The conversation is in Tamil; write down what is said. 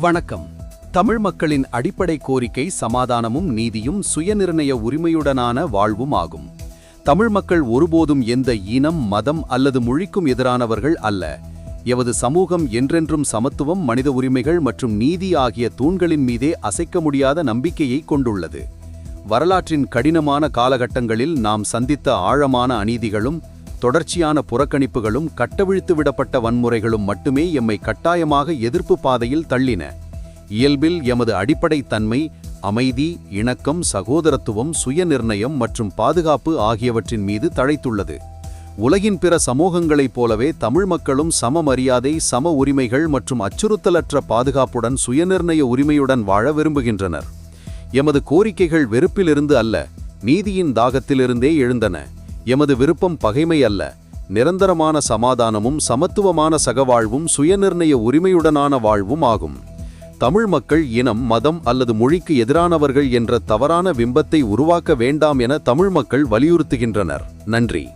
வணக்கம். தமிழ் மக்களின் அடிப்படை கோரிக்கை சமாதானமும் நீதியும் சுயநிர்ணய உரிமையுடனான வாழ்வும் ஆகும். தமிழ் மக்கள் ஒருபோதும் எந்த இனம் மதம் அல்லது மொழிக்கும் எதிரானவர்கள் அல்ல. எவது சமூகம் என்றென்றும் சமத்துவம் மனித உரிமைகள் மற்றும் நீதி ஆகிய தூண்களின் மீதே அசைக்க முடியாத நம்பிக்கையை கொண்டுள்ளது. வரலாற்றின் கடினமான காலகட்டங்களில் நாம் சந்தித்த ஆழமான அநீதிகளும் தொடர்ச்சியான புறக்கணிப்புகளும் கட்டவிழ்த்து விடப்பட்ட வன்முறைகளும் மட்டுமே எம்மை கட்டாயமாக எதிர்ப்பு பாதையில் தள்ளின. இயல்பில் எமது அடிப்படை தன்மை அமைதி இணக்கம் சகோதரத்துவம் சுயநிர்ணயம் மற்றும் பாதுகாப்பு ஆகியவற்றின் மீது தழைத்துள்ளது. உலகின் பிற சமூகங்களைப் போலவே தமிழ் மக்களும் சம மரியாதை சம உரிமைகள் மற்றும் அச்சுறுத்தலற்ற பாதுகாப்புடன் சுயநிர்ணய உரிமையுடன் வாழ விரும்புகின்றனர். எமது கோரிக்கைகள் வெறுப்பிலிருந்து அல்ல நீதியின் தாகத்திலிருந்தே எழுந்தன. எமது விருப்பம் பகைமை அல்ல நிரந்தரமான சமாதானமும் சமத்துவமான சகவாழ்வும் சுயநிர்ணய உரிமையுடனான வாழ்வும் ஆகும். தமிழ் மக்கள் இனம் மதம் அல்லது மொழிக்கு எதிரானவர்கள் என்ற தவறான பிம்பத்தை உருவாக்க வேண்டாம் என தமிழ் மக்கள் வலியுறுத்துகின்றனர். நன்றி.